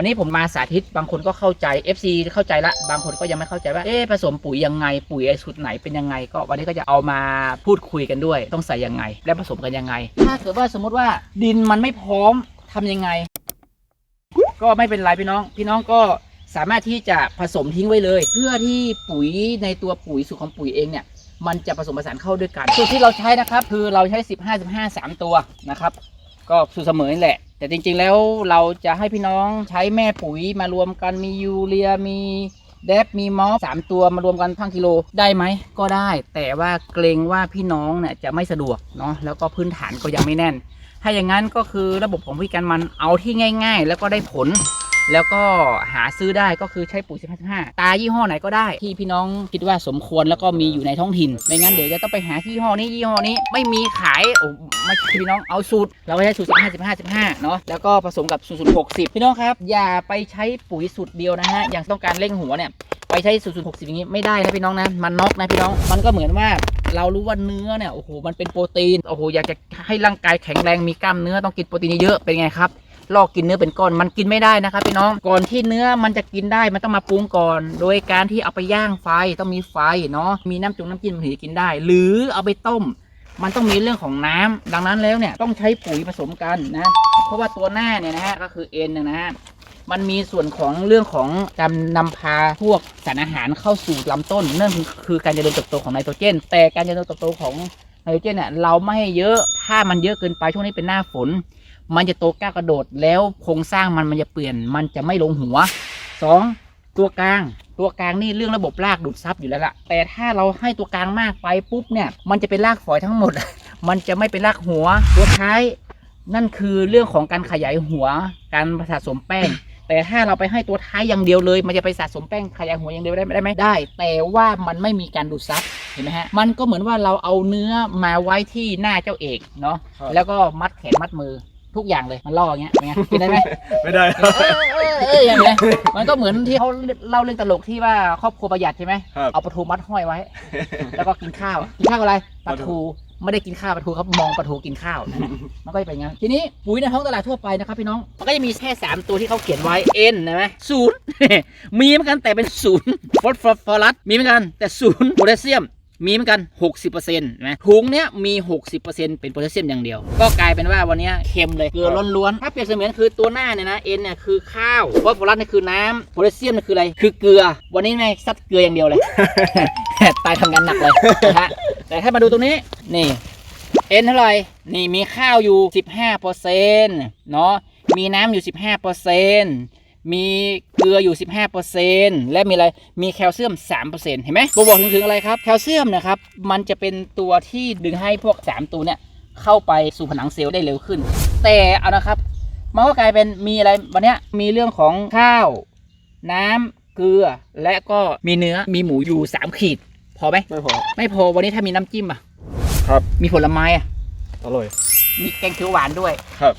วันนี้ผมมาสาธิตบางคนก็เข้าใจ FC เข้าใจละ บางคนก็ยังไม่เข้าใจว่าเอ๊ะผสมปุ๋ยยังไงปุ๋ยไอ้สูตรไหนเป็นยังไง ก็วันนี้ก็จะเอามาพูดคุยกันด้วย ต้องใส่ยังไง และผสมกันยังไง ถ้าเกิดว่าสมมติว่าดินมันไม่พร้อมทำยังไง ก็ไม่เป็นไรพี่น้อง พี่น้องก็สามารถที่จะผสมทิ้งไว้เลย เพื่อที่ปุ๋ยในตัวปุ๋ยสูตรของปุ๋ยเองเนี่ยมันจะผสมผสานเข้าด้วยกัน สูตรที่เราใช้นะครับ คือเราใช้ 15 15 3 ตัวนะครับ ก็สูตรเสมอนี่แหละ แต่จริงๆแล้วเราจะให้พี่น้องใช้แม่ปุ๋ยมารวมกันมียูเรียมีเดฟมีมอสสามตัวมารวมกันทั้งกิโลได้ไหมก็ได้ แต่ว่าเกรงว่าพี่น้องเนี่ยจะไม่สะดวกเนาะแล้วก็พื้นฐานก็ยังไม่แน่น ถ้าอย่างนั้นก็คือระบบของพี่กันมันเอาที่ง่าย ๆ แล้วก็ได้ผล แล้วก็หาซื้อได้ก็คือใช้ปุ๋ย 15 ตายี่ห้อไหนก็ได้ ที่พี่น้องคิดว่าสมควรแล้วก็มีอยู่ในท้องถิ่น ไม่งั้นเดี๋ยวจะต้องไปหาที่ยี่ห้อนี้ยี่ห้อนี้ไม่มีขายโอ้ไม่พี่น้องเอาสูตร เราใช้สูตร 15 15 15 เนาะแล้วก็ผสมกับสูตร60 พี่น้องครับ อย่าไปใช้ปุ๋ยสูตรเดียวนะฮะอย่างต้องการเร่งหัวเนี่ยไปใช้สูตร60 อย่างนี้ไม่ได้นะพี่น้องนะมันน็อกนะพี่น้องมันก็เหมือนว่าเรารู้ว่าเนื้อเนี่ยโอ้โหมันเป็นโปรตีนโอ้โหอยากจะให้ร่างกายแข็งแรงมีกล้ามเนื้อต้องกินโปรตีนเยอะเป็นไงครับ ลอกกินเนื้อเป็นก้อนมันกินไม่ได้นะครับพี่น้องก่อนที่เนื้อมันจะกินได้มันต้องมาปรุงก่อน โดยการที่เอาไปย่างไฟต้องมีไฟเนาะมีน้ำจุงน้ำจิ้มมันถึงจะกินได้ หรือเอาไปต้ม มันต้องมีเรื่องของน้ำดังนั้นแล้วเนี่ยต้องใช้ปุ๋ยผสมกันนะ เพราะว่าตัวหน้าเนี่ยนะฮะก็คือเอ็นเนี่ยนะฮะมันมีส่วนของเรื่องของการนำพาพวกสารอาหารเข้าสู่ลำต้นนั่นคือการเจริญเติบโตของไนโตรเจน แต่การเจริญเติบโตของไนโตรเจนเนี่ยเราไม่ให้เยอะถ้ามันเยอะเกินไปช่วงนี้เป็นหน้าฝน มันจะโตก้าวกระโดดแล้วโครงสร้างมันมันจะเปลี่ยน มันจะไม่ลงหัวสองตัวกลาง ตัวกลางนี่เรื่องระบบรากดูดซับอยู่แล้วล่ะ แต่ถ้าเราให้ตัวกลางมากไปปุ๊บเนี่ยมันจะเป็นรากฝอยทั้งหมด มันจะไม่เป็นรากหัว ตัวท้ายนั่นคือเรื่องของการขยายหัวการสะสมแป้ง แต่ถ้าเราไปให้ตัวท้ายอย่างเดียวเลย มันจะไปสะสมแป้งขยายหัวอย่างเดียวได้ไหมได้ไหมได้แต่ว่ามันไม่มีการดูดซับเห็นไหมฮะมันก็เหมือนว่าเราเอาเนื้อมาไว้ที่หน้าเจ้าเอกเนาะครับแล้วก็มัดแขนมัดมือ ทุกอย่างเลยมันล่ออย่างเงี้ยเป็นไงกินได้ไหมไม่ได้เออเออเอออย่างเงี้ยมันก็เหมือนที่เขาเล่าเรื่องตลกที่ว่าครอบครัวประหยัดใช่ไหมครับ เอาปลาทูมัดห้อยไว้ แล้วก็กินข้าวกินข้าวอะไรปลาทูไม่ได้กินข้าวปลาทูครับมองปลาทูกินข้าวนั่นแหละมันก็จะเป็นอย่างนั้นทีนี้ปุ๋ยในท้องตลาดทั่วไปนะครับพี่น้องมันก็จะมีแค่สามตัวที่เขาเขียนไว้ N นะไหมศูนย์ มีเหมือนกันแต่เป็นศูนย์ฟอสฟอรัสมีเหมือนกันแต่ศูนย์โพแทสเซียม มีเหมือนกัน 60%นะถุงเนี้ยมี 60%เป็นโพแทสเซียมอย่างเดียว ก็กลายเป็นว่าวันนี้เค็มเลยเกลือล้วนๆถ้าเปรียบเสมือนคือตัวหน้าเนี่ยนะ N เนี่ยคือข้าวฟอสฟอรัสนี่คือน้ำโพแทสเซียมนี่คืออะไร คือเกลือ วันนี้แม่งซัดเกลืออย่างเดียวเลยตายทำงานหนักเลยนะฮะแต่ถ้ามาดูตรงนี้นี่เอ็นเท่าไหร่นี่มีข้าวอยู่ 15เปอร์เซ็นต์เนาะมีน้ำอยู่ 15เปอร์เซ็นต์มี ลืออยู่ 15เปอร์เซ็นต์และมีอะไรมีแคลเซียม 3เปอร์เซ็นต์เห็นไหมบ่งบอกถึงถึงอะไรครับแคลเซียมนะครับมันจะเป็นตัวที่ดึงให้พวก 3 ตัวเนี่ยเข้าไปสู่ผนังเซลล์ได้เร็วขึ้น แต่เอานะครับมันก็กลายเป็นมีอะไรวันเนี้ยมีเรื่องของข้าว น้ำเกลือ และก็มีเนื้อมีหมูอยู่ 3 ขีด พอไหมไม่พอ ไม่พอวันนี้ถ้ามีน้ำจิ้มอะครับ มีผลไม้อะอร่อย มีแกงเขียวหวานด้วย ครับ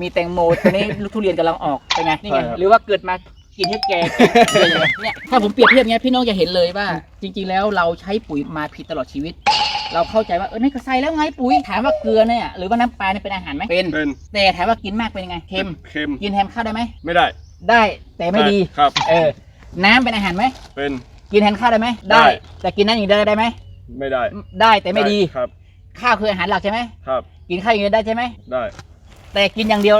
มีแตงโมตอนนี้ลูกทุเรียนกำลังออกเป็นไงนี่ไงใช่ครับ หรือว่าเกิดมา กินให้แกกินเลยเนี่ยถ้าผมเปรียบเทียบเนี้ยพี่น้องจะเห็นเลยว่า จริง ๆ แล้วเราใช้ปุ๋ยมาผิดตลอดชีวิต เราเข้าใจว่าเออนี่ก็ใส่แล้วไงปุ๋ยถามว่าเกลือเนี่ยหรือว่าน้ำปลาเนี่ยเป็นอาหารไหมเป็นเป็นแต่ถามว่ากินมากเป็นยังไงเค็มเค็มกินแทนข้าวได้ไหมไม่ได้ได้แต่ไม่ดีครับ เออ น้ำเป็นอาหารไหมเป็น กินแทนข้าวได้ไหมได้ แต่กินน้ำอย่างเดียวได้ไหมไม่ได้ ได้แต่ไม่ดีครับ ข้าวคืออาหารหลักใช่ไหมครับ กินข้าวอย่างเดียวได้ใช่ไหมได้ แต่กินอย่างเดียว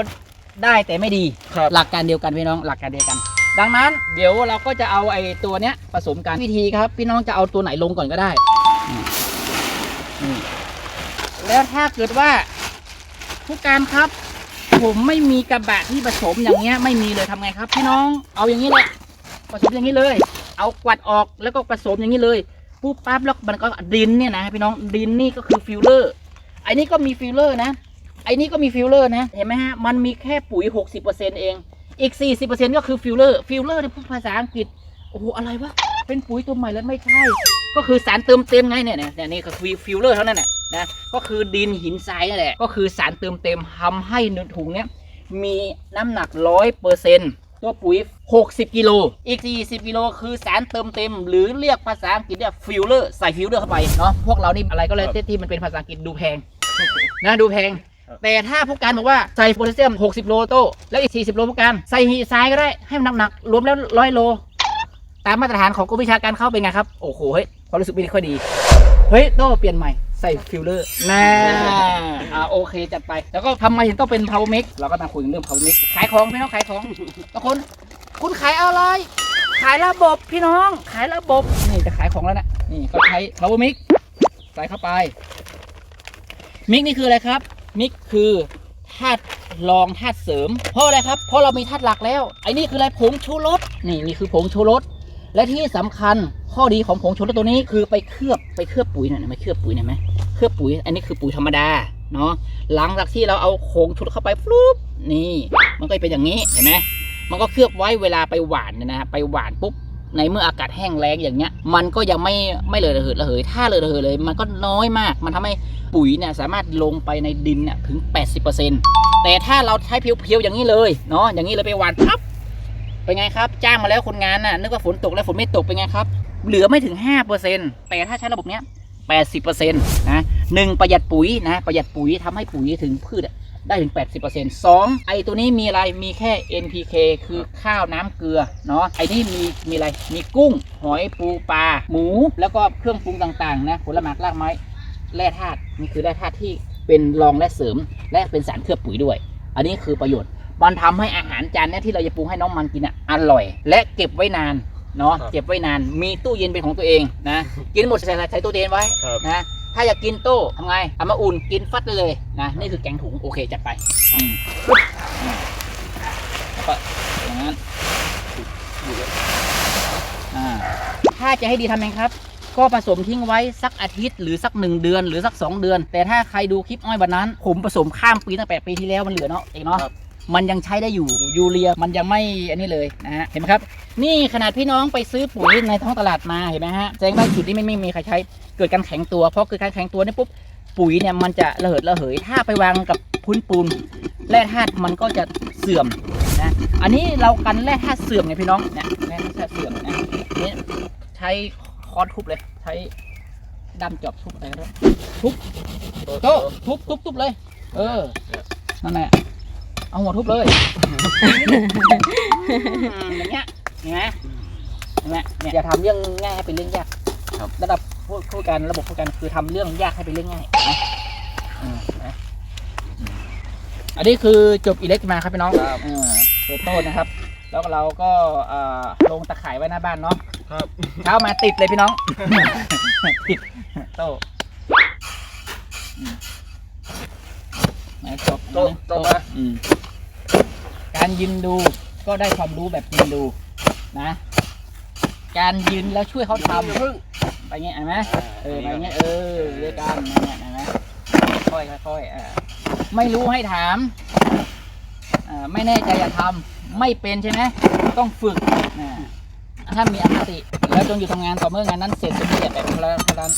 ได้แต่ไม่ดีครับหลักการเดียวกันพี่น้องหลักการเดียวกัน ดังนั้นเดี๋ยวเราก็จะเอาไอ้ตัวเนี้ยผสมกันวิธีครับ พี่น้องจะเอาตัวไหนลงก่อนก็ได้แล้วถ้าเกิดว่าผู้การครับ ผมไม่มีกระบะที่ผสมอย่างเงี้ยไม่มีเลยทำไงครับ พี่น้องเอาอย่างนี้เลยผสมอย่างนี้เลย เอากวัดออกแล้วก็ผสมอย่างนี้เลยปุ๊บปั๊บแล้วมันก็ดินเนี่ยนะพี่น้องดินนี่ก็คือฟิลเลอร์ไอ้นี่ก็มีฟิลเลอร์นะไอ้นี่ก็มีฟิลเลอร์นะเห็นไหมฮะมันมีแค่ปุ๋ย 60%เอง อีก 40%ก็คือฟิลเลอร์ ฟิลเลอร์ในพูดภาษาอังกฤษ โอ้โห อะไรวะ เป็นปุ๋ยตัวใหม่แล้วไม่ใช่ ก็คือสารเติมเต็มไงเนี่ยเนี่ยนี่ก็คือฟิลเลอร์เท่านั้นแหละนะ ก็คือดินหินทรายนั่นแหละ ก็คือสารเติมเต็มทำให้นถุงเนี้ยมีน้ำหนัก100%ตัวปุ๋ย 60 กิโล อีก 40 กิโล คือสารเติมเต็ม หรือเรียกภาษาอังกฤษเนี่ยฟิลเลอร์ ใส่ฟิลเลอร์เข้าไปเนาะ พวกเรานี่อะไรก็เลยที่มันเป็นภาษาอังกฤษดูแพง นะ ดูแพง แต่ถ้าผู้การบอกว่าใส่โพแทสเซียม 60 โลโต้แล้วอีก 40 โลผู้การใส่ฮีทรายก็ได้ให้มันหนักๆรวมแล้วร้อยโล ตามมาตรฐานของกรมวิชาการเข้าเป็นไงครับ โอ้โหเฮ้ยความรู้สึกไม่ค่อยดี เฮ้ยโต้เปลี่ยนใหม่ใส่ฟิลเลอร์น่าอ่าโอเคจัดไป แล้วก็ทำไมถึงต้องเป็น power mix เราก็มาคุยเรื่อง power mix ขายของพี่น้องขายของบางคน คุณขายอะไร ขายระบบพี่น้อง ขายระบบ นี่จะขายของแล้วนะ นี่ก็ใช้ power mix ใส่เข้าไป มิกนี่คืออะไรครับ มิกคือธาตุรองธาตุเสริม เพราะอะไรครับ เพราะเรามีธาตุหลักแล้ว ไอ้นี่คืออะไรผงชูรส นี่นี่คือผงชูรส และที่สำคัญข้อดีของผงชูรสตัวนี้คือไปเคลือบไปเคลือบปุ๋ยหน่อยนะไม่เคลือบปุ๋ยหน่อยไหมเคลือบปุ๋ย อันนี้คือปุ๋ยธรรมดาเนาะ หลังจากที่เราเอาผงชูรสเข้าไปฟลุ๊บนี่ มันก็เป็นอย่างนี้เห็นไหมมันก็เคลือบไว้เวลาไปหวานเนี่ยนะไปหวานปุ๊บ ในเมื่ออากาศแห้งแล้งอย่างเงี้ย มันก็ยังไม่ไม่เลยระเหยระเหย ถ้าเลยระเหยเลย มันก็น้อยมาก มันทำให้ปุ๋ยเนี่ยสามารถลงไปในดินเนี่ยถึง 80%แต่ถ้าเราใช้เพียวๆอย่างนี้เลยเนาะอย่างนี้เลยไปหวานปั๊บเป็นไงครับ จ้างมาแล้วคนงานน่ะนึกว่าฝนตกแล้วฝนไม่ตกเป็นไงครับ เหลือไม่ถึง 5%แต่ถ้าใช้ระบบเนี้ย80%นะหนึ่งประหยัดปุ๋ยนะประหยัดปุ๋ยทำให้ปุ๋ยถึงพืชอะ ได้ถึง 80% 2 ไอตัวนี้มีอะไรมีแค่ NPK คือข้าวน้ำเกลือเนาะไอนี่มีมีอะไรมีกุ้ง หอยปูปลาหมู แล้วก็เครื่องปรุงต่างๆนะผลไม้รากไม้แร่ธาตุนี่คือแร่ธาตุที่เป็นรองและเสริม และเป็นสารเคลือบปุ๋ยด้วย อันนี้คือประโยชน์มันทำให้อาหารจานเนี้ยที่เราจะปรุงให้น้องมันกินอะอร่อย และเก็บไว้นานเนาะครับเก็บไว้นานมีตู้เย็นเป็นของตัวเองนะกินหมดใส่ใส่ตู้เย็นไว้ครับนะ ถ้าอยากกินโต้ทำไง เอามาอุ่นกินฟัดได้เลยนะ นี่คือแกงถุง โอเค จัดไปอืมปึ๊บอืมแล้วก็อย่างนั้นอ่าถ้าจะให้ดีทำยังไงครับ ก็ผสมทิ้งไว้สักอาทิตย์ หรือสักหนึ่งเดือนหรือสักสองเดือน แต่ถ้าใครดูคลิปอ้อยวันนั้น ผมผสมข้ามปีตั้งแต่ปีที่แล้วมันเหลือเนาะเองเนาะครับ มันยังใช้ได้อยู่ยูเรียมันยังไม่อันนี้เลยนะฮะเห็นไหมครับ นี่ขนาดพี่น้องไปซื้อปุ๋ยในท้องตลาดมาเห็นไหมฮะแสดงว่าจุดนี้ไม่ไม่มีใครใช้เกิดการแข็งตัวเพราะเกิดการแข็งตัวนี่ปุ๊บปุ๋ยเนี่ยมันจะระเหิดระเหย ถ้าไปวางกับพื้นปูนแร่ธาตุมันก็จะเสื่อมนะอันนี้เรากันแร่ธาตุเสื่อมไงพี่น้องเนี่ยแร่ธาตุเสื่อมนะนี่ใช้ค้อนทุบเลยใช้ดำจอบทุบอะไรก็ได้ทุบโต๊ะทุบทุบทุบเลย เออนั่นแหละ เอาหัวทุบเลยอย่างเงี้ยเห็นไหมเห็นไหมเนี่ยอย่าทำเรื่องง่ายให้เป็นเรื่องยากครับระดับผู้ผู้การระบบผู้การคือทำเรื่องยากให้เป็นเรื่องง่ายนะอืมนะอืมอันนี้คือจบอิเล็กมาครับพี่น้องครับเออตัวโต้นนะครับ แล้วเราก็เอ่อลงตะข่ายไว้หน้าบ้านเนาะครับเช้ามาติดเลยพี่น้อง ติดโต้อืมไหนจบโต้โต้มาอืม การยืนดูก็ได้ความรู้แบบยืนดูนะ การยืนแล้วช่วยเขาทำพึ่งไปเงี้ยเห็นไหมเออไปเงี้ยเออด้วยกันเนี่ยเห็นไหมค่อยค่อยอ่าไม่รู้ให้ถามอ่าไม่แน่ใจอย่าทำไม่เป็นใช่ไหมต้องฝึกนะ ถ้ามีอคติ แล้วจงอยู่ทำงานต่อเมื่องานนั้นเสร็จสมบูรณ์แบบพลังพลัง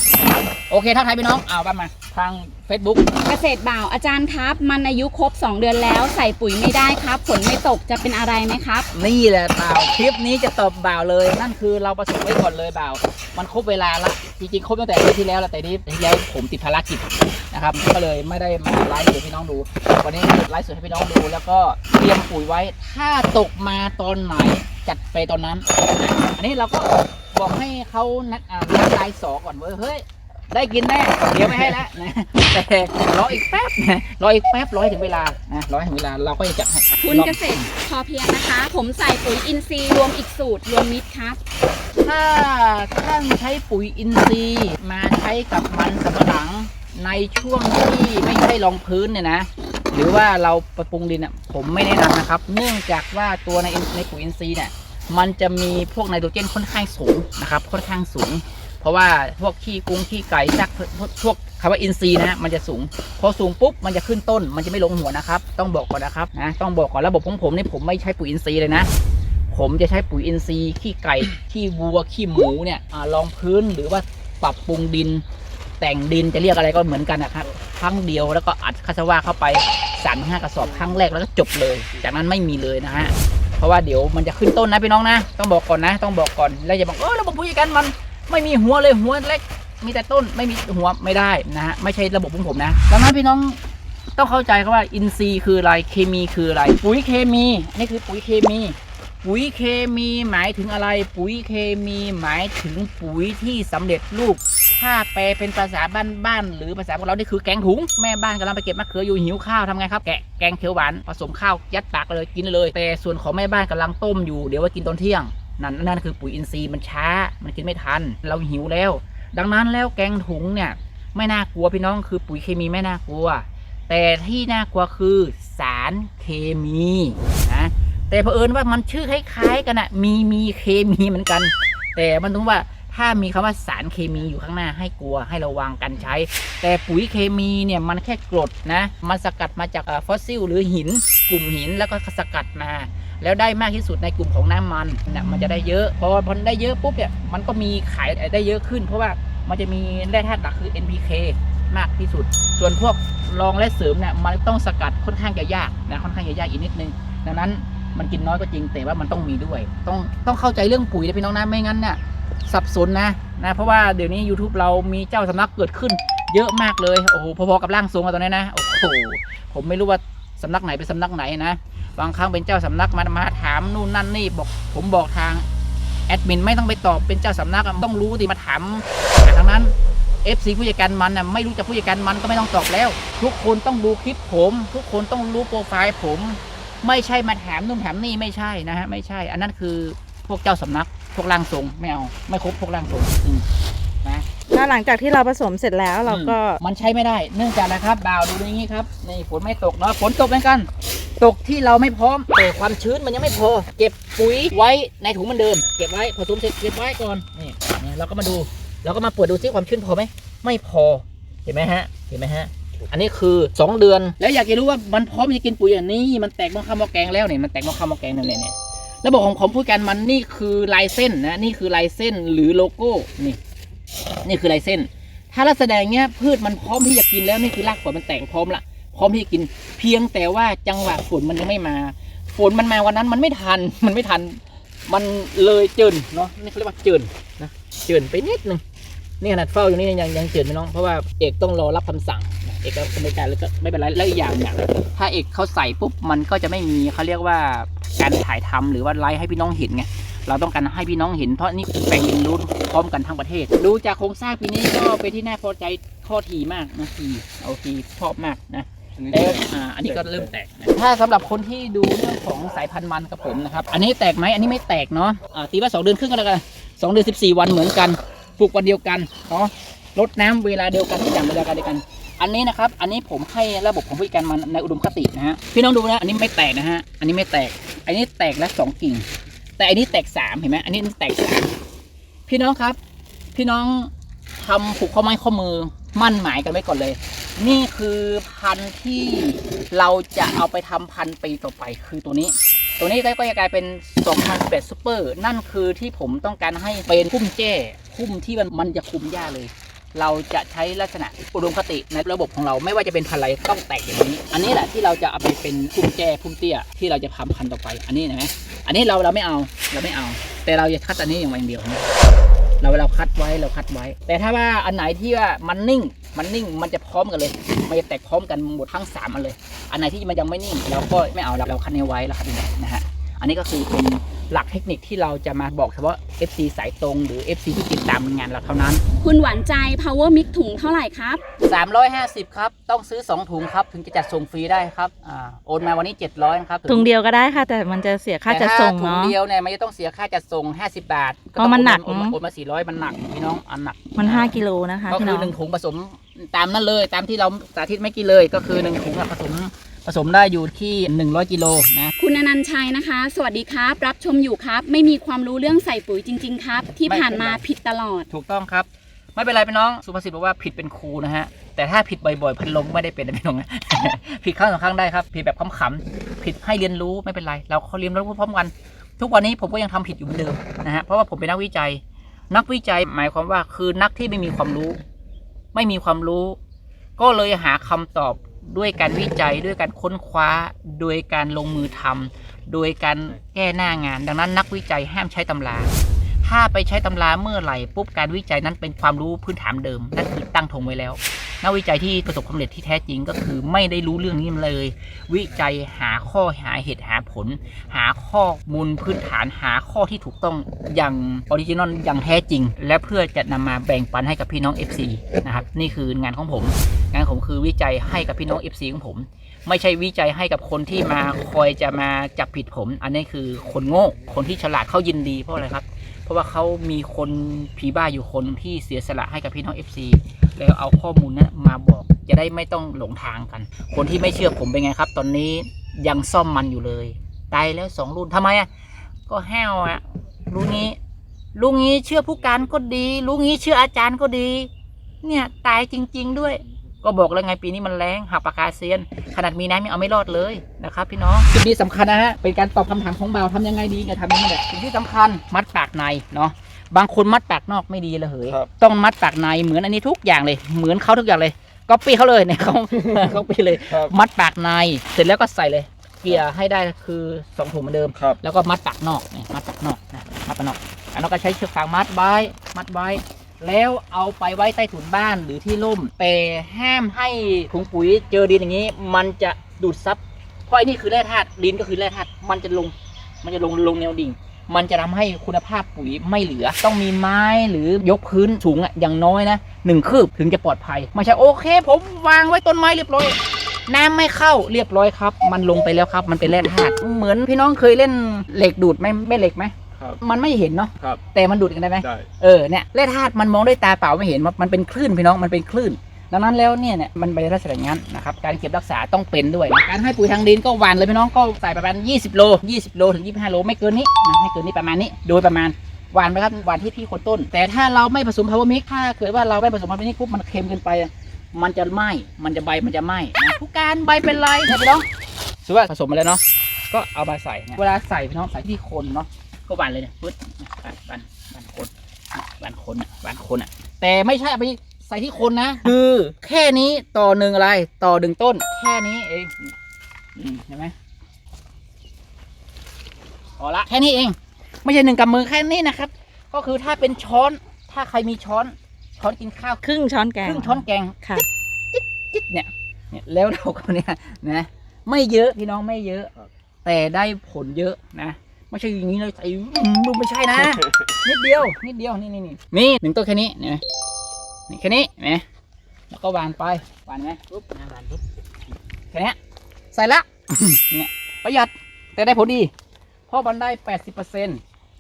โอเคถ้าใครพี่น้องเอาบ้านมา ทาง Facebook เกษตรบ่าวอาจารย์ครับ มันอายุครบ 2 เดือนแล้ว ใส่ปุ๋ยไม่ได้ครับฝนไม่ตกจะเป็นอะไรไหมครับ นี่แหละบ่าวคลิปนี้จะตอบบ่าวเลย นั่นคือเราประสบไว้ก่อนเลยบ่าว มันครบเวลาละจริงๆครบตั้งแต่ปีที่แล้วแล้วแต่นี้ปีที่แล้วผมติดภารกิจนะครับก็เลยไม่ได้มาไลฟ์ให้พี่น้องดูวันนี้ไลฟ์สดให้พี่น้องดู แล้วก็เตรียมปุ๋ยไว้ถ้าตกมาตอนไหน จัดไปตอนนั้นนะอันนี้เราก็บอกให้เขานัดอ่านัดไลน์สอก่อนเว้ยเฮ้ยได้กินแน่เดี๋ยวไม่ให้แล้วนะแต่รออีกแป๊บนะรออีกแป๊บรอให้ถึงเวลานะรอให้ถึงเวลาเราก็จะจัดให้คุณเกษตรพอเพียงนะคะ ผมใส่ปุ๋ยอินทรีย์รวมอีกสูตรรวมมิตรครับ ถ้าท่านใช้ปุ๋ยอินทรีย์มาใช้กับมันสำปะหลังในช่วงที่ไม่ใช่รองพื้นเนี่ยนะ หรือว่าเราประปรุงดินอะผมไม่แนะนำนะครับ เนื่องจากว่าตัวในในปุ๋ยอินทรีย์เนี่ยมันจะมีพวกไนโตรเจนค่อนข้างสูงนะครับ ค่อนข้างสูง เพราะว่าพวกขี้กุ้งขี้ไก่ซักพวกคำว่าอินทรีย์นะมันจะสูง พอสูงปุ๊บมันจะขึ้นต้น มันจะไม่ลงหัวนะครับ ต้องบอกก่อนนะครับนะต้องบอกก่อนระบบของผมนี่ผมไม่ใช้ปุ๋ยอินทรีย์เลยนะผมจะใช้ปุ๋ยอินทรีย์ขี้ไก่ขี้วัวขี้หมูเนี่ยรองพื้นหรือว่าปรับปรุงดิน แต่งดินจะเรียกอะไรก็เหมือนกันนะครับครั้งเดียวแล้วก็อัดคาสว่าเข้าไป สั่งห้ากระสอบครั้งแรกแล้วก็จบเลย จากนั้นไม่มีเลยนะฮะเพราะว่าเดี๋ยวมันจะขึ้นต้นนะพี่น้องนะ ต้องบอกก่อนนะ ต้องบอกก่อนแล้วอย่าบอกเออระบบปุ๋ยกันมันไม่มีหัวเลยหัวเล็ก มีแต่ต้นไม่มีหัวไม่ได้นะฮะไม่ใช่ระบบของผมนะดังนั้นพี่น้องต้องเข้าใจครับว่าอินทรีย์คืออะไรเคมีคืออะไรปุ๋ยเคมีนี่คือปุ๋ยเคมี ปุ๋ยเคมีหมายถึงอะไร ปุ๋ยเคมีหมายถึงปุ๋ยที่สำเร็จรูปถ้าแปลเป็นภาษาบ้านๆหรือภาษาพวกเรานี่คือแกงถุง แม่บ้านกำลังไปเก็บมะเขืออยู่หิวข้าวทำไงครับแกะแกงเขียวหวานผสมข้าวยัดปากเลยกินเลย แต่ส่วนของแม่บ้านกำลังต้มอยู่เดี๋ยวไว้กินตอนเที่ยง นั่นนั่นคือปุ๋ยอินทรีย์มันช้า มันกินไม่ทัน เราหิวแล้ว ดังนั้นแล้วแกงถุงเนี่ยไม่น่ากลัวพี่น้องคือปุ๋ยเคมีไม่น่ากลัว แต่ที่น่ากลัวคือสารเคมี แต่เผอิญว่ามันชื่อคล้ายๆกันอะมีมีเคมีเหมือนกัน แต่มันต้องว่าถ้ามีคำว่าสารเคมีอยู่ข้างหน้าให้กลัวให้ระวังกันใช้ แต่ปุ๋ยเคมีเนี่ยมันแค่กรดนะ มันสกัดมาจากฟอสซิล หรือหิน กลุ่มหินแล้วก็สกัดมา แล้วได้มากที่สุดในกลุ่มของน้ำมันเนี่ยมันจะได้เยอะพอพอได้เยอะปุ๊บเนี่ยมันก็มีขายได้เยอะขึ้น เพราะว่ามันจะมีแร่ธาตุหลักคือ NPK มากที่สุด ส่วนพวกรองและเสริมเนี่ยมันต้องสกัดค่อนข้างจะยากนะค่อนข้างจะยากอีกนิดนึง ดังนั้น มันกินน้อยก็จริงแต่ว่ามันต้องมีด้วย ต้องต้องเข้าใจเรื่องปุ๋ยนะพี่น้องนะไม่งั้นเนี่ยสับสนนะนะเพราะว่าเดี๋ยวนี้ YouTube เรามีเจ้าสำนักเกิดขึ้น เยอะมากเลยโอ้โหพอๆกับร่างทรงอะตอนนี้นะโอ้โหผมไม่รู้ว่าสำนักไหนเป็นสำนักไหนนะบางครั้งเป็นเจ้าสำนักมามาถามนู่นนั่นนี่บอกผมบอกทางแอดมินไม่ต้องไปตอบเป็นเจ้าสำนักต้องรู้ดิมาถามทางนั้น FC ผู้จัดการมันน่ะไม่รู้จักผู้จัดการมันก็ไม่ต้องตอบแล้ว ทุกคนต้องดูคลิปผม ทุกคนต้องรู้โปรไฟล์ผม ไม่ใช่มาถามนู่นถามนี่ไม่ใช่นะฮะไม่ใช่ อันนั้นคือพวกเจ้าสำนัก พวกร่างทรงไม่เอาไม่ครบพวกร่างทรงอืมนะแล้วหลังจากที่เราผสมเสร็จแล้วเราก็อืมมันใช้ไม่ได้ เนื่องจากนะครับบ่าวดูอย่างนี้ครับนี่ฝนไม่ตกเนาะฝนตกเหมือนกัน ตกที่เราไม่พร้อมแต่ความชื้นมันยังไม่พอ เก็บปุ๋ยไว้ในถุงเหมือนเดิม เก็บไว้ผสมเสร็จเก็บไว้ก่อนนี่นี่เราก็มาดู เราก็มาเปิดดูซิความชื้นพอไหมไม่พอเห็นไหมฮะเห็นไหมฮะ อันนี้คือ 2 เดือน แล้วอยากจะรู้ว่ามันพร้อมจะกินปุ๋ยอย่างนี้ มันแตกมอข้าวมอแกงแล้วเนี่ยมันแตกมอข้าวมอแกงเนี่ยเนี่ยระบบของของผู้การมันนี่คือลายเส้นนะนี่คือลายเส้นหรือโลโก้นี่นี่คือลายเส้น ถ้าลักษณะอย่างเงี้ยพืชมันพร้อมที่จะกินแล้วนี่คือรากฝนมันแตกพร้อมละพร้อมที่จะกิน เพียงแต่ว่าจังหวะฝนมันยังไม่มา ฝนมันมาวันนั้นมันไม่ทันมันไม่ทัน มันเลยเจินเนาะนี่เขาเรียกว่าเจินนะเจินไปนิดนึงนี่ขนาดเฝ้าอยู่นี่ยังยังเจินไม่น้องเพราะว่าเอกต้องรอรับคำสั่ง เอกก็ไม่การแล้วก็ไม่เป็นไรแล้วอีกอย่างเนี่ยถ้าเอกเขาใส่ปุ๊บมันก็จะไม่มีเขาเรียกว่าการถ่ายทำหรือว่าไลฟ์ให้พี่น้องเห็นไงเราต้องการให้พี่น้องเห็นเพราะนี่แปลงเรียนรู้พร้อมกันทั้งประเทศ ดูจากโครงสร้างปีนี้ก็เป็นที่น่าพอใจข้อทีมากนะทีเอาทีชอบมากนะแล้วอ่าอันนี้ก็เริ่มแตกนะถ้าสำหรับคนที่ดูเรื่องของสายพันธุ์มันกับผมนะครับ อันนี้แตกไหมอันนี้ไม่แตกเนาะอ่าตีว่าสองเดือนครึ่งก็แล้วกันสองเดือนสิบสี่วันเหมือนกัน ปลูกวันเดียวกันเนาะรดน้ำเวลาเดียวกันทุกอย่างเวลาเดียวกัน อันนี้นะครับ อันนี้ผมให้ระบบของผู้การมันในอุดมคตินะฮะ พี่น้องดูนะ อันนี้ไม่แตกนะฮะ อันนี้ไม่แตก อันนี้แตกแล้วสองกิ่ง แต่อันนี้แตกสามเห็นไหมอันนี้แตกสามพี่น้องครับ พี่น้องทำผูกข้อไม้ข้อมือมั่นหมายกันไว้ก่อนเลย นี่คือพันธุ์ที่เราจะเอาไปทำพันธุ์ปีต่อไปคือตัวนี้ ตัวนี้ก็จะกลายเป็น 2011ซูเปอร์ นั่นคือที่ผมต้องการให้เป็นพุ่มแจ้พุ่มที่มันมันจะคุมหญ้าเลย เราจะใช้ลักษณะอุดมคติในระบบของเราไม่ว่าจะเป็นพันอะไรต้องแตกอย่างนี้ อันนี้แหละที่เราจะเอาไปเป็นพุ่มแจ้พุ่มเตี้ยที่เราจะทำพันต่อไป อันนี้เห็นไหมอันนี้เราเราไม่เอาเราไม่เอา แต่เราจะคัดอันนี้อย่างเดียวเราเราคัดไว้เราคัดไว้ แต่ถ้าว่าอันไหนที่ว่ามันนิ่งมันนิ่งมันจะพร้อมกันเลย มันจะแตกพร้อมกันหมดทั้งสามอันเลย อันไหนที่มันยังไม่นิ่งเราก็ไม่เอาเราเราคัดเอาไว้เราคัดเอาไว้นะฮะ อันนี้ก็คือเป็นหลักเทคนิคที่เราจะมาบอกเฉพาะ FC สายตรงหรือ FC ที่ติดตามงานเราเท่านั้น คุณหวานใจ power mix ถุงเท่าไหร่ครับ 350 ครับ ต้องซื้อ 2 ถุงครับ ถึงจะจัดส่งฟรีได้ครับอ่าโอนมาวันนี้ 700นะครับถุงเดียวก็ได้ค่ะ แต่มันจะเสียค่าจัดส่งแต่ถ้ถุงเนาะ เดียวเนี่ยมันจะต้องเสียค่าจัดส่ง 50 บาทเพราะมันหนัก โอนมาโอนมา400 มันหนักพี่น้องอันหนัก มัน 5กิโลนะคะก็พี่คืน้อองหนึ่งถุงผสมตามนั้นเลย ตามที่เราสาธิตไม่อกี่เลยก็คือหนึ่งถุงอะผสม ผสมได้อยู่ที่ 100 กิโลนะคุณอนันต์ชัยนะคะ สวัสดีครับ รับชมอยู่ครับ ไม่มีความรู้เรื่องใส่ปุ๋ยจริง ๆ ครับ ที่ผ่านมาผิดตลอด ถูกต้องครับ ไม่เป็นไรพี่น้องสุภาษิตบอกว่าผิดเป็นครูนะฮะ แต่ถ้าผิดบ่อยๆพันลงไม่ได้เป็นนะพี่น้องนะผิดครั้งสองครั้งได้ครับ ผิดแบบขำๆผิดให้เรียนรู้ไม่เป็นไร เราเขาเรียนรู้พร้อมกัน ทุกวันนี้ผมก็ยังทำผิดอยู่เหมือนเดิมนะฮะเพราะว่าผมเป็นนักวิจัย นักวิจัยหมายความว่าคือนักที่ไม่มีความรู้ ไม่มีความรู้ ก็เลยหาคำตอบ ด้วยการวิจัยด้วยการค้นคว้า โดยการลงมือทำโดยการแก้หน้างาน ดังนั้นนักวิจัยห้ามใช้ตำรา ถ้าไปใช้ตำราเมื่อไหร่ปุ๊บการวิจัยนั้นเป็นความรู้พื้นฐานเดิมนั่นคือตั้งธงไว้แล้ว นักวิจัยที่ประสบความสำเร็จที่แท้จริงก็คือไม่ได้รู้เรื่องนี้เลย วิจัยหาข้อหาเหตุหาผล หาข้อมูลพื้นฐานหาข้อที่ถูกต้องอย่างออริจินอลอย่างแท้จริง และเพื่อจะนำมาแบ่งปันให้กับพี่น้อง FC นะครับนี่คืองานของผม งานผมคือวิจัยให้กับพี่น้อง FC ของผม ไม่ใช่วิจัยให้กับคนที่มาคอยจะมาจับผิดผม อันนี้คือคนโง่คนที่ฉลาดเขายินดีเพราะอะไรครับ ราะว่าเขามีคนผีบ้าอยู่คนที่เสียสละให้กับพี่น้อง FC แล้วเอาข้อมูลนั้มาบอก จะได้ไม่ต้องหลงทางกัน คนที่ไม่เชื่อผมเป็นไงครับ ตอนนี้ยังซ่อมมันอยู่เลย ตายแล้วสองรุ่นทำไมอะก็แห้วอะรู้งี้รู้งี้เชื่อผู้การก็ดีรู้งี้เชื่ออาจารย์ก็ดี เนี่ยตายจริง ๆ ด้วย ก็บอกแล้วไงปีนี้มันแรงหักปากกาเซียน ขนาดมีน้ำยังเอาไม่รอดเลยนะครับพี่น้องสิ่งที่สำคัญนะฮะเป็นการตอบคำถามของเบาทำยังไงดีกับทำยังไงแหละสิ่งที่สำคัญมัดปากในเนาะบางคนมัดปากนอกไม่ดีเลยเหยครับต้องมัดปากในเหมือนอันนี้ทุกอย่างเลย เหมือนเขาทุกอย่างเลยก็ปี้เขาเลยเนี่ยเขาเขาปี้เลยครับมัดปากในเสร็จแล้วก็ใส่เลยเกลี่ยให้ได้คือสองถุงเหมือนเดิมครับแล้วก็มัดปากนอกนี่มัดปากนอกนะมัดปากนอกแล้วเราก็ใช้เชือกฟางมัดไว้มัดไว้ แล้วเอาไปไว้ใต้ถุนบ้านหรือที่ร่มแต่ห้ามให้ถุงปุ๋ยเจอดินอย่างนี้ มันจะดูดซับเพราะไอ้นี่คือแร่ธาตุดินก็คือแร่ธาตุมันจะลง มันจะลงลงแนวดิ่ง มันจะทำให้คุณภาพปุ๋ยไม่เหลือ ต้องมีไม้หรือยกพื้นสูงอะอย่างน้อยนะหนึ่งคืบถึงจะปลอดภัยไม่ใช่โอเค ผมวางไว้ต้นไม้เรียบร้อยน้ำไม่เข้าเรียบร้อยครับ มันลงไปแล้วครับ มันเป็นแร่ธาตุเหมือนพี่น้องเคยเล่นเหล็กดูดไหมไม่เหล็กไหม ครับมันไม่เห็นเนาะครับ แต่มันดูดกันได้ไหมได้ เออเนี่ยแร่ธาตุมันมองด้วยตาเปล่าไม่เห็นมันมันเป็นคลื่นพี่น้องมันเป็นคลื่น ดังนั้นแล้วเนี่ยเนี่ยมันเป็นลักษณะอย่างนั้นนะครับการเก็บรักษาต้องเป็นด้วย การให้ปุ๋ยทางดินก็หวานเลยพี่น้องก็ใส่ประมาณ 20 โล 20 โลถึง 25 โลไม่เกินนี้นะไม่เกินนี้ประมาณนี้โดยประมาณหวานไปครับหวานที่พี่คนต้น แต่ถ้าเราไม่ผสมพาวเวอร์มิกถ้าเกิดว่าเราไม่ผสมพาวเวอร์มิกปุ๊บมันเค็มเกินไป มันจะไหม้มันจะใบมันจะไหม้นะผู้การใบเป็นไรเนี่ยพี่น้องสมมติว่าผสมมาแล้วเนาะก็เอามาใส่เนี่ยเวลาใส่พี่น้องใส่ที่โคนเนาะ ก็หวานเลยเนี่ยปึ๊ดบันบันบันโคนบันโคนอะบันโคนอะ แต่ไม่ใช่เอาไปใส่ที่คนนะ คือแค่นี้ต่อหนึ่งอะไรต่อหนึ่งต้น แค่นี้เองอืมเห็นไหมพอละแค่นี้เอง ไม่ใช่หนึ่งกำมือแค่นี้นะครับ ก็คือถ้าเป็นช้อนถ้าใครมีช้อนช้อนกินข้าวครึ่งช้อนแกคงรึ่งช้อนแกงค่ะจิ๊ดเนี่ยเนี่ยแล้วเราก็เนี่ยนะไม่เยอะพี่น้องไม่เยอะครับแต่ได้ผลเยอะนะ ไม่ใช่อย่างนี้เลยใส่อืมดูไม่ใช่นะ นิดเดียว นิดเดียว นี่นี่นี่นี่หนึ่งต้นแค่นี้เนี่ยนี่แค่นี้เห็นไหมแล้วก็วานไปวานไหมปุ๊บนะวานปุ๊บแค่นี้ใส่ละเนี่ยประหยัดแต่ได้ผลดี เพราะมันได้แปดสิบเปอร์เซ็น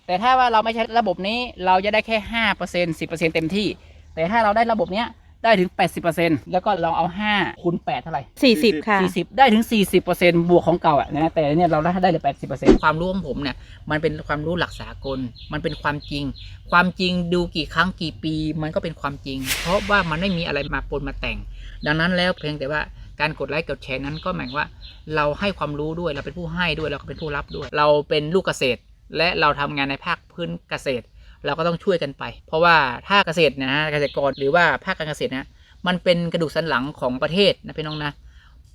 แต่ถ้าว่าเราไม่ใช้ระบบนี้เราจะได้แค่ห้าเปอร์เซ็นสิบเปอร์เซ็นเต็มที่ แต่ถ้าเราได้ระบบเนี้ย ได้ถึง 80%แล้วก็ลองเอา5คูณ8เท่าไหร่สี่สิบค่ะ 40 ได้ถึง 40%บวกของเก่าอะนะแต่เนี่ยเราได้เลย80%ความรู้ของผมเนี่ยมันเป็นความรู้หลักสากล มันเป็นความจริง ความจริงดูกี่ครั้งกี่ปี มันก็เป็นความจริง เพราะว่ามันไม่มีอะไรมาปนมาแต่ง ดังนั้นแล้วเพียงแต่ว่าการกดไลค์กดแชร์นั้นก็หมายว่า เราให้ความรู้ด้วยเราเป็นผู้ให้ด้วยเราก็เป็นผู้รับด้วย เราเป็นลูกเกษตร และเราทำงานในภาคพื้นเกษตร เราก็ต้องช่วยกันไป เพราะว่าถ้าเกษตรนะฮะเกษตรกรหรือว่าภาคการเกษตรนะมันเป็นกระดูกสันหลังของประเทศนะพี่น้องนะ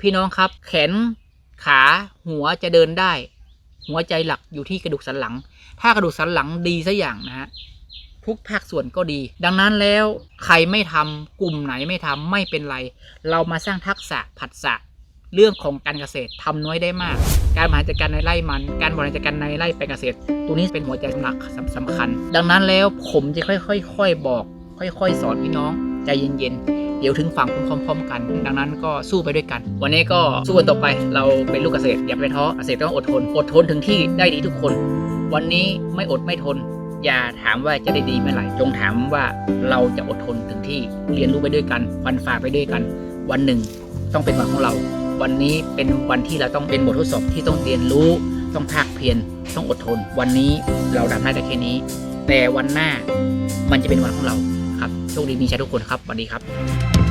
พี่น้องครับ แขนขาหัวจะเดินได้ หัวใจหลักอยู่ที่กระดูกสันหลัง ถ้ากระดูกสันหลังดีสักอย่างนะฮะทุกภาคส่วนก็ดี ดังนั้นแล้วใครไม่ทำกลุ่มไหนไม่ทำไม่เป็นไร เรามาสร้างทักษะผัสสะ เรื่องของการเกษตรทำน้อยได้มาก การบริหารจัดการในไร่มัน การบริหารจัดการในไร่แปลงเกษตรตรงนี้เป็นหัวใจสำคัญสำสำคัญ ดังนั้นแล้วผมจะค่อยๆค่อยๆบอก ค่อย ๆ สอนพี่น้องใจเย็นๆ เดี๋ยวถึงฝั่งพร้อมๆกัน ดังนั้นก็สู้ไปด้วยกัน วันนี้ก็สู้กันต่อไป เราเป็นลูกเกษตรอย่าไปท้อ เกษตรต้องอดทน อดทนถึงที่ได้ดีทุกคน วันนี้ไม่อดไม่ทน อย่าถามว่าจะได้ดีเมื่อไหร่ จงถามว่าเราจะอดทนถึงที่ เรียนรู้ไปด้วยกัน ฟันฝ่าไปด้วยกัน วันหนึ่งต้องเป็นวันของเรา วันนี้เป็นวันที่เราต้องเป็นบททดสอบที่ต้องเรียนรู้ ต้องภาคเพียรต้องอดทน วันนี้เราทำได้แต่แค่นี้ แต่วันหน้ามันจะเป็นวันของเราครับโชคดีมีชัยทุกคนครับสวัสดีครับ